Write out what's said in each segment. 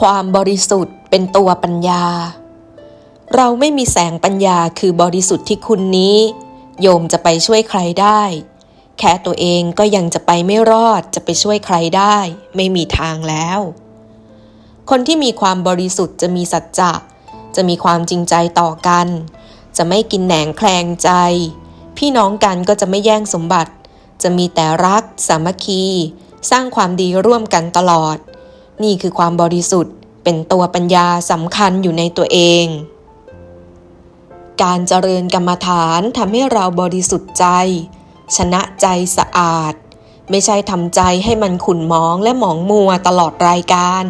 ความบริสุทธิ์เป็นตัวปัญญา เราไม่มีแสงปัญญาคือบริสุทธิ์ที่คุณนี้ โยมจะไปช่วยใครได้ แค่ตัวเองก็ยังจะไปไม่รอดจะไปช่วยใครได้ ไม่มีทางแล้ว คนที่มีความบริสุทธิ์จะมีสัจจะ จะมีความจริงใจต่อกัน จะไม่กินแหนงแคลงใจ พี่น้องกันก็จะไม่แย่งสมบัติ จะมีแต่รัก สามัคคี สร้างความดีร่วมกันตลอด นี่คือความบริสุทธิ์ เป็นตัวปัญญาสำคัญอยู่ในตัวเอง การเจริญกรรมฐานทำให้เราบริสุทธิ์ใจ ชนะใจสะอาด ไม่ใช่ทำใจให้มันขุ่นมองและหมองมัวตลอดรายการ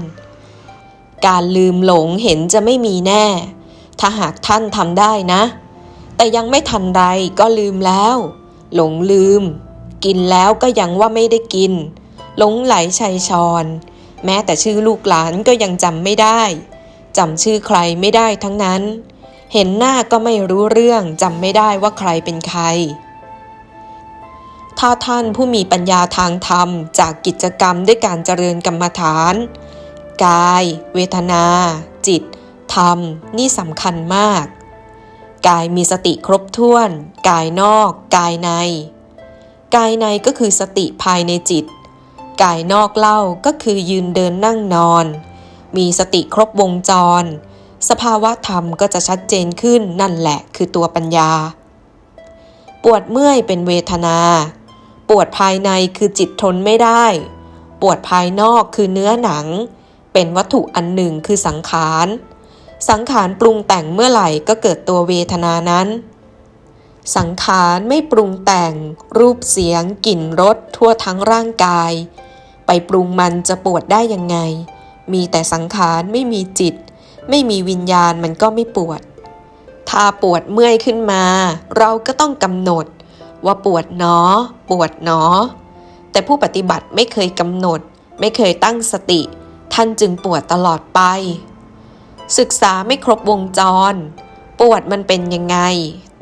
การลืมหลงเห็นจะไม่มีแน่ ถ้าหากท่านทำได้นะ แต่ยังไม่ทันไรก็ลืมแล้ว หลงลืม กินแล้วก็ยังว่าไม่ได้กินหลงไหลชัยชอน แม้แต่ชื่อลูกหลานก็ยังจำไม่ได้จำชื่อใครไม่ได้ทั้งนั้น เห็นหน้าก็ไม่รู้เรื่องจำไม่ได้ว่าใครเป็นใคร ถ้าท่านผู้มีปัญญาทางธรรมจากกิจกรรมด้วยการเจริญกรรมฐาน กาย เวทนา จิต ธรรม นี่สำคัญมาก กายมีสติครบถ้วน กายนอก กายใน กายในก็คือสติภายในจิต กายนอกเล่าก็คือยืนเดินนั่งนอน มีสติครบวงจร สภาวะธรรมก็จะชัดเจนขึ้นนั่นแหละคือตัวปัญญา ปวดเมื่อยเป็นเวทนา ปวดภายในคือจิตทนไม่ได้ ปวดภายนอกคือเนื้อหนัง เป็นวัตถุอันหนึ่งคือสังขาร สังขารปรุงแต่งเมื่อไหร่ก็เกิดตัวเวทนานั้นสังขารไม่ปรุงแต่ง รูปเสียงกลิ่นรสทั่วทั้งร่างกาย ไปปรุงมันจะปวดได้ยังไง มีแต่สังขารไม่มีจิต ไม่มีวิญญาณมันก็ไม่ปวด ถ้าปวดเมื่อยขึ้นมา เราก็ต้องกำหนด ว่าปวดหนอ ปวดหนอ แต่ผู้ปฏิบัติไม่เคยกำหนด ไม่เคยตั้งสติ ท่านจึงปวดตลอดไป ศึกษาไม่ครบวงจร ปวดมันเป็นยังไง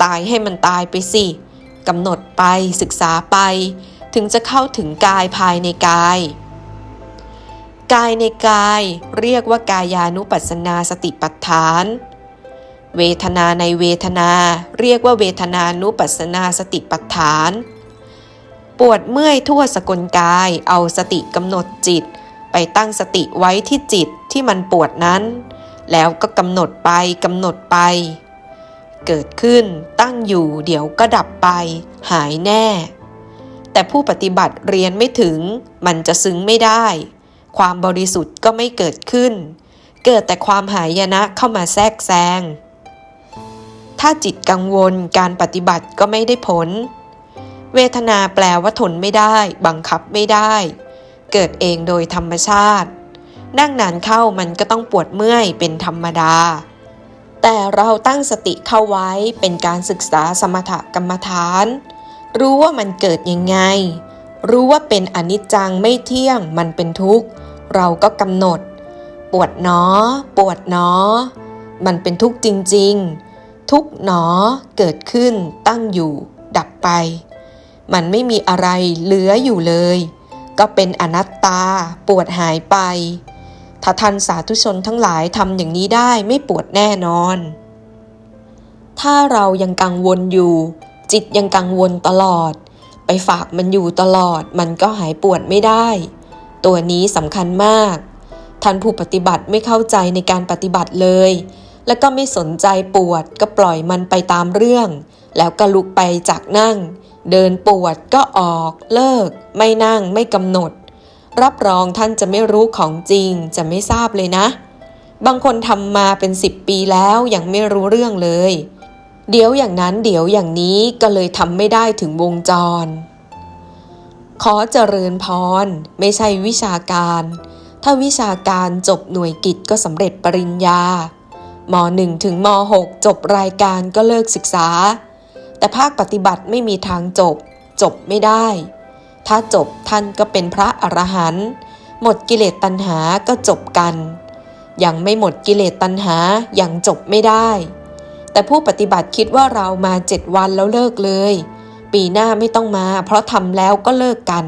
ตายให้มันตายไปสิกำหนดไปศึกษาไปถึงจะเข้าถึงกายภายในกาย กายในกายเรียกว่ากายานุปัสสนาสติปัฏฐาน เวทนาในเวทนา เรียกว่าเวทนานุปัสสนาสติปัฏฐาน ปวดเมื่อยทั่วสกลกายเอาสติกำหนดจิต ไปตั้งสติไว้ที่จิตที่มันปวดนั้น แล้วก็กำหนดไปกำหนดไป เกิดขึ้นตั้งอยู่เดี๋ยวก็ดับไป หายแน่ แต่ผู้ปฏิบัติเรียนไม่ถึงมันจะซึ้งไม่ได้ ความบริสุทธิ์ก็ไม่เกิดขึ้น เกิดแต่ความหายนะเข้ามาแทรกแซง ถ้าจิตกังวลการปฏิบัติก็ไม่ได้ผล เวทนาแปลว่าทนไม่ได้ บังคับไม่ได้ เกิดเองโดยธรรมชาติ นั่งนานเข้ามันก็ต้องปวดเมื่อยเป็นธรรมดา แต่เราตั้งสติเข้าไว้เป็นการศึกษาสมถกรรมฐาน รู้ว่ามันเกิดยังไง รู้ว่าเป็นอนิจจังไม่เที่ยงมันเป็นทุกข์ เราก็กำหนด ปวดหนอ ปวดหนอ มันเป็นทุกข์จริง ๆ ทุกหนอเกิดขึ้นตั้งอยู่ ดับไป มันไม่มีอะไรเหลืออยู่เลย ก็เป็นอนัตตา ปวดหายไป ถ้าท่านสาธุชนทั้งหลายทำอย่างนี้ได้ไม่ปวดแน่นอน ถ้าเรายังกังวลอยู่ จิตยังกังวลตลอด ไปฝากมันอยู่ตลอด มันก็หายปวดไม่ได้ ตัวนี้สำคัญมาก ท่านผู้ปฏิบัติไม่เข้าใจในการปฏิบัติเลย แล้วก็ไม่สนใจปวดก็ปล่อยมันไปตามเรื่อง แล้วก็ลุกไปจากนั่ง เดินปวดก็ออก เลิก ไม่นั่งไม่กำหนด รับรองท่านจะไม่รู้ของจริงจะไม่ทราบเลยนะ บางคนทำมาเป็นสิบปีแล้วยังไม่รู้เรื่องเลย เดี๋ยวอย่างนั้นเดี๋ยวอย่างนี้ก็เลยทำไม่ได้ถึงวงจร ขอเจริญพร ไม่ใช่วิชาการ ถ้าวิชาการจบหน่วยกิจก็สำเร็จปริญญาม1ถึงม6จบรายการก็เลิกศึกษา แต่ภาคปฏิบัติไม่มีทางจบ จบไม่ได้ ถ้าจบท่านก็เป็นพระอรหันต์หมดกิเลสตัณหาก็จบกัน ยังไม่หมดกิเลสตัณหายังจบไม่ได้ แต่ผู้ปฏิบัติคิดว่าเรามาเจ็ดวันแล้วเลิกเลย ปีหน้าไม่ต้องมา เพราะทำแล้วก็เลิกกัน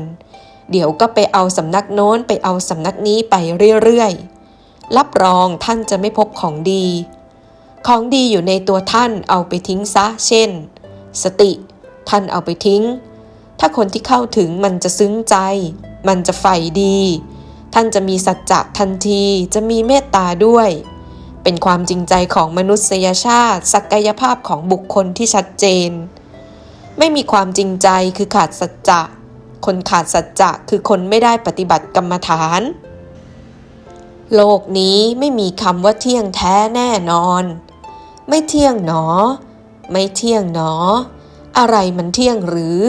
เดี๋ยวก็ไปเอาสำนักโน้นไปเอาสำนักนี้ไปเรื่อยๆ รับรองท่านจะไม่พบของดี ของดีอยู่ในตัวท่านเอาไปทิ้งซะ เช่น สติ ท่านเอาไปทิ้ง ถ้าคนที่เข้าถึงมันจะซึ้งใจ มันจะใฝ่ดี ท่านจะมีสัจจะทันที จะมีเมตตาด้วย เป็นความจริงใจของมนุษยชาติ ศักยภาพของบุคคลที่ชัดเจน ไม่มีความจริงใจคือขาดสัจจะ คนขาดสัจจะคือคนไม่ได้ปฏิบัติกรรมฐาน โลกนี้ไม่มีคำว่าเที่ยงแท้แน่นอน ไม่เที่ยงหนอ ไม่เที่ยงหนอ อะไรมันเที่ยงหรือ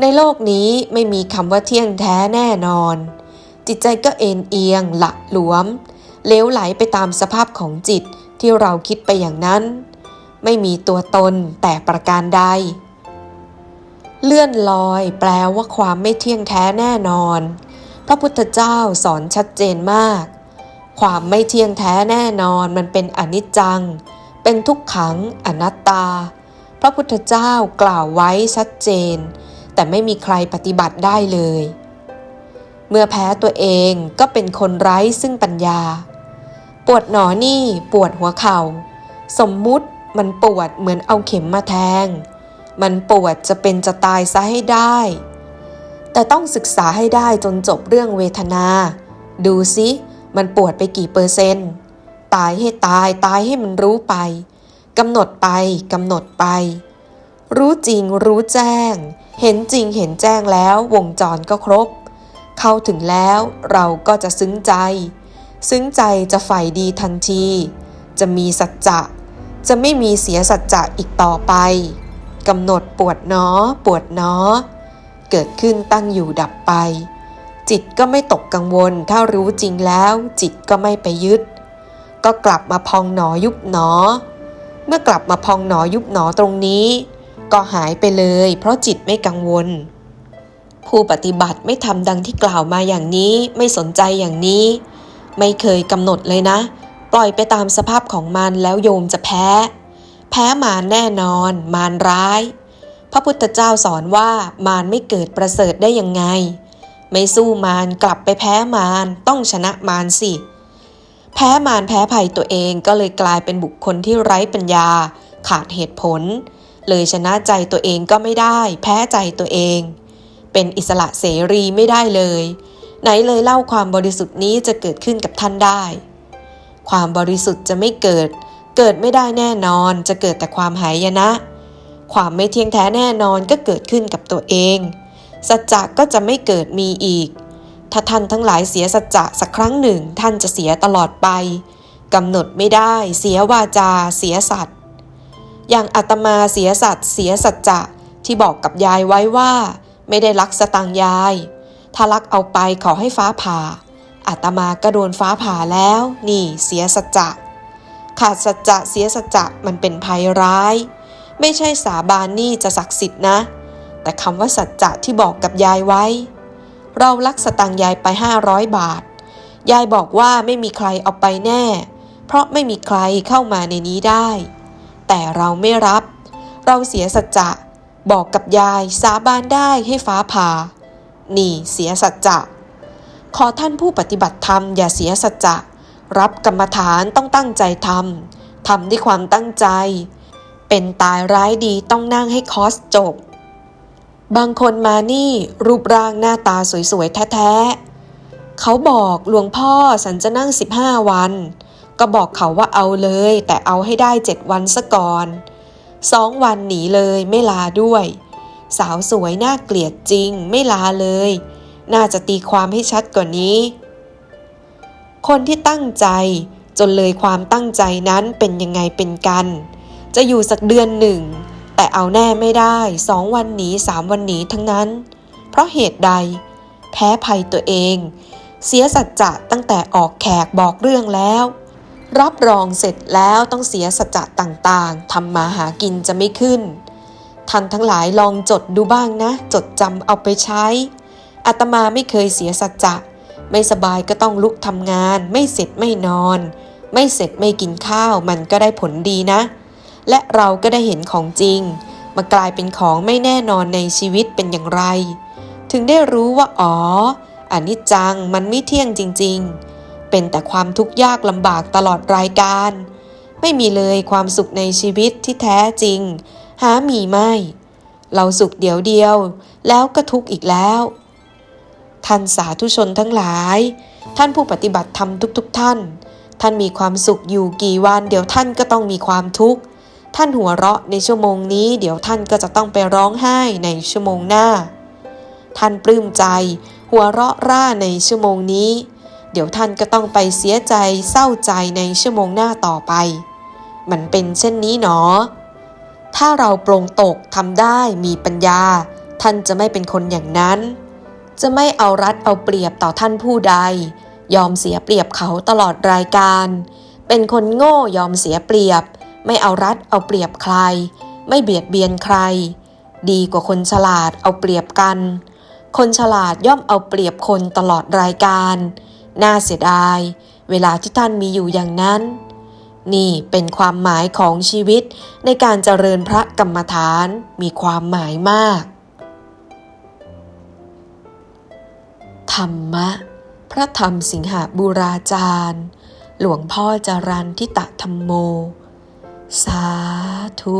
ในโลกนี้ไม่มีคำว่าเที่ยงแท้แน่นอน จิตใจก็เอ็นเอียงหละหลวม เลี้ยวไหลไปตามสภาพของจิตที่เราคิดไปอย่างนั้น ไม่มีตัวตนแต่ประการใด เลื่อนลอยแปลว่าความไม่เที่ยงแท้แน่นอน พระพุทธเจ้าสอนชัดเจนมาก ความไม่เที่ยงแท้แน่นอนมันเป็นอนิจจัง เป็นทุกขังอนัตตา พระพุทธเจ้ากล่าวไว้ชัดเจน แต่ไม่มีใครปฏิบัติได้เลยเมื่อแพ้ตัวเองก็เป็นคนไร้ซึ่งปัญญา ปวดหนอนี่ปวดหัวเขา่า สมมุติมันปวดเหมือนเอาเข็มมาแทง มันปวดจะเป็นจะตายซะให้ได้ แต่ต้องศึกษาให้ได้จนจบเรื่องเวทนา ดูซิมันปวดไปกี่เปอร์เซนต์ ตายให้ตายตายให้มันรู้ไปกำหนดไปกำหนดไป รู้จริงรู้แจ้ง เห็นจริงเห็นแจ้งแล้ววงจรก็ครบ เข้าถึงแล้วเราก็จะซึ้งใจ ซึ้งใจจะฝ่ายดีทันที จะมีสัจจะ จะไม่มีเสียสัจจะอีกต่อไปกำหนดปวดเนอปวดเนอเกิดขึ้นตั้งอยู่ดับไป จิตก็ไม่ตกกังวลถ้ารู้จริงแล้ว จิตก็ไม่ไปยึด ก็กลับมาพองหนอยุบหนอ เมื่อกลับมาพองหนอยุบหนอตรงนี้ ก็หายไปเลย เพราะจิตไม่กังวล ผู้ปฏิบัติไม่ทำดังที่กล่าวมาอย่างนี้ไม่สนใจอย่างนี้ ไม่เคยกำหนดเลยนะ ปล่อยไปตามสภาพของมันแล้วโยมจะแพ้ แพ้มารแน่นอน มารร้าย พระพุทธเจ้าสอนว่ามารไม่เกิดประเสริฐได้ยังไง ไม่สู้มารกลับไปแพ้มารต้องชนะมารสิ แพ้มารแพ้ภัยตัวเองก็เลยกลายเป็นบุคคลที่ไร้ปัญญา ขาดเหตุผล เลยชนะใจตัวเองก็ไม่ได้ แพ้ใจตัวเอง เป็นอิสระเสรีไม่ได้เลย ไหนเลยเล่าความบริสุทธิ์นี้จะเกิดขึ้นกับท่านได้ ความบริสุทธิ์จะไม่เกิด เกิดไม่ได้แน่นอนจะเกิดแต่ความหายนะ ความไม่เที่ยงแท้แน่นอนก็เกิดขึ้นกับตัวเอง สัจจะก็จะไม่เกิดมีอีก ถ้าท่านทั้งหลายเสียสัจจะสักครั้งหนึ่งท่านจะเสียตลอดไปกำหนดไม่ได้ เสียวาจา เสียสัตว์อย่างอาตมาเสียสัตว์เสียสัจจะที่บอกกับยายไว้ว่า ไม่ได้ลักสตังยาย ถ้าลักเอาไปขอให้ฟ้าผ่าอาตมาก็โดนฟ้าผ่าแล้ว นี่เสียสัจจะ ขาดสัจจะเสียสัจจะมันเป็นภัยร้าย ไม่ใช่สาบานนี่จะศักดิ์สิทธิ์นะ แต่คำว่าสัจจะที่บอกกับยายไว้ เราลักสตังยายไป 500 บาท ยายบอกว่าไม่มีใครเอาไปแน่ เพราะไม่มีใครเข้ามาในนี้ได้ แต่เราไม่รับ เราเสียสัจจะ บอกกับยายสาบานได้ให้ฟ้าผ่า นี่เสียสัจจะ ขอท่านผู้ปฏิบัติธรรมอย่าเสียสัจจะ รับกรรมฐานต้องตั้งใจทำทำด้วยความตั้งใจ เป็นตายร้ายดีต้องนั่งให้คอสจบ บางคนมานี่รูปร่างหน้าตาสวยๆ แท้ๆ เขาบอกหลวงพ่อสันจะนั่ง 15 วัน ก็บอกเขาว่าเอาเลย แต่เอาให้ได้ 7 วันซะก่อนสองวันหนีเลยไม่ลาด้วย สาวสวยน่าเกลียดจริงไม่ลาเลย น่าจะตีความให้ชัดกว่านี้ คนที่ตั้งใจจนเลยความตั้งใจนั้นเป็นยังไงเป็นกัน จะอยู่สักเดือนหนึ่ง แต่เอาแน่ไม่ได้สองวันหนีสามวันหนีทั้งนั้น เพราะเหตุใด แพ้ภัยตัวเอง เสียสัจจะตั้งแต่ออกแขกบอกเรื่องแล้ว รับรองเสร็จแล้วต้องเสียสัจจะต่างๆทำมาหากินจะไม่ขึ้น ท่านทั้งหลายลองจดดูบ้างนะ จดจำเอาไปใช้อาตมาไม่เคยเสียสัจจะ ไม่สบายก็ต้องลุกทำงาน ไม่เสร็จไม่นอน ไม่เสร็จไม่กินข้าวมันก็ได้ผลดีนะ และเราก็ได้เห็นของจริง มากลายเป็นของไม่แน่นอนในชีวิตเป็นอย่างไร ถึงได้รู้ว่าอ๋ออนิจจังมันไม่เที่ยงจริง ๆ เป็นแต่ความทุกข์ยากลำบากตลอดรายการ ไม่มีเลยความสุขในชีวิตที่แท้จริง หามีไม่ เราสุขเดียวเดียว แล้วก็ทุกข์อีกแล้ว ท่านสาธุชนทั้งหลาย ท่านผู้ปฏิบัติธรรมทุกๆทท่าน ท่านมีความสุขอยู่กี่วันเดี๋ยวท่านก็ต้องมีความทุกข์ ท่านหัวเราะในชั่วโมงนี้ เดี๋ยวท่านก็จะต้องไปร้องไห้ในชั่วโมงหน้า ท่านปลื้มใจ หัวเราะร่าในชั่วโมงนี้ เดี๋ยวท่านก็ต้องไปเสียใจเศร้าใจในชั่วโมงหน้าต่อไป มันเป็นเช่นนี้หนอ ถ้าเราปลงตกทำได้มีปัญญา ท่านจะไม่เป็นคนอย่างนั้น จะไม่เอารัดเอาเปรียบต่อท่านผู้ใด ยอมเสียเปรียบเขาตลอดรายการ เป็นคนโง่ยอมเสียเปรียบ ไม่เอารัดเอาเปรียบใคร ไม่เบียดเบียนใคร ดีกว่าคนฉลาดเอาเปรียบกัน คนฉลาดย่อมเอาเปรียบคนตลอดรายการ น่าเสียดาย เวลาที่ท่านมีอยู่อย่างนั้น นี่เป็นความหมายของชีวิตในการเจริญพระกรรมฐานมีความหมายมาก ธรรมะ พระธรรมสิงหบูราจารย์ หลวงพ่อจรันทิตะธรรมโม สาธุ